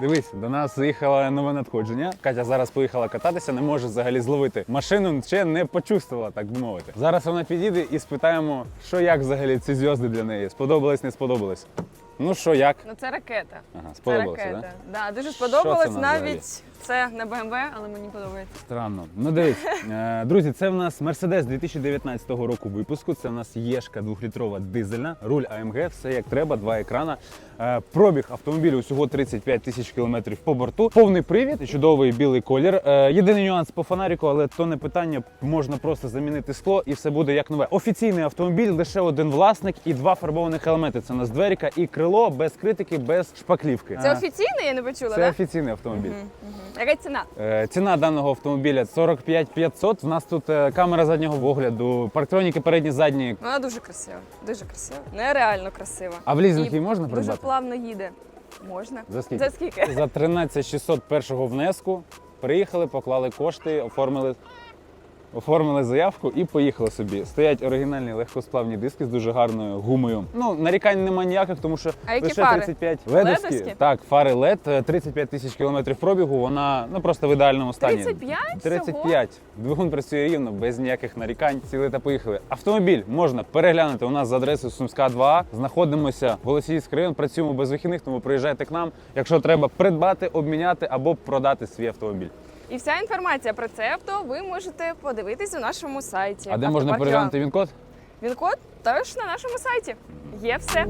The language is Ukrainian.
Дивись, до нас заїхало нове надходження. Катя зараз поїхала кататися, не може взагалі зловити машину, ще не почувствувала, так би мовити. Зараз вона підійде і спитаємо, що як взагалі ці зв'язки для неї. Сподобались, не сподобались. Ну що, як? Ну це ракета. Ага, Це сподобалося, ракета. так? Да? дуже сподобалось. це Навіть це не BMW, але мені подобається. Странно. Ну дивись, е, друзі, це в нас Mercedes 2019 року випуску. Це в нас Єшка двохлітрова дизельна, руль AMG, все як треба, два екрана. Е, Пробіг автомобілю усього 35 тисяч кілометрів по борту. Повний привід, чудовий білий колір. Е, Єдиний нюанс по фонаріку, але то не питання. Можна просто замінити скло і все буде як нове. Офіційний автомобіль, лише один власник і два фарбованих елементи. Це у нас дверіка і крило без критики, без шпаклівки. Це Е, офіційно, я не почула, Це так? офіційний автомобіль. Яка ціна? Ціна даного автомобіля 45 500. У нас тут камера заднього огляду, парктроніки передні, задні. Вона дуже красива. Дуже красива. Нереально красива. А в лізинг її можна придбати? Плавно їде. Можна. За скільки? За скільки? За 13 600 першого внеску. Приїхали, поклали кошти, оформили. Оформили заявку і поїхали собі. Стоять оригінальні легкосплавні диски з дуже гарною гумою. Ну, нарікань нема ніяких, тому що А які лише фари? 35 ледовські. Ледовські? Так, фари LED, е, 35 тисяч кілометрів пробігу. Вона ну просто в ідеальному стані. 35 всього? 35. Двигун працює рівно, без ніяких нарікань. Сіли та поїхали. Автомобіль можна переглянути у нас за адресою Сумська 2. Знаходимося в Голосіївський район, працюємо без вихідних, тому приїжджайте к нам, якщо треба придбати, обміняти або продати свій автомобіль. І вся інформація про це авто ви можете подивитись у нашому сайті. А де можна переглянути він код? Він код теж на нашому сайті. Є все.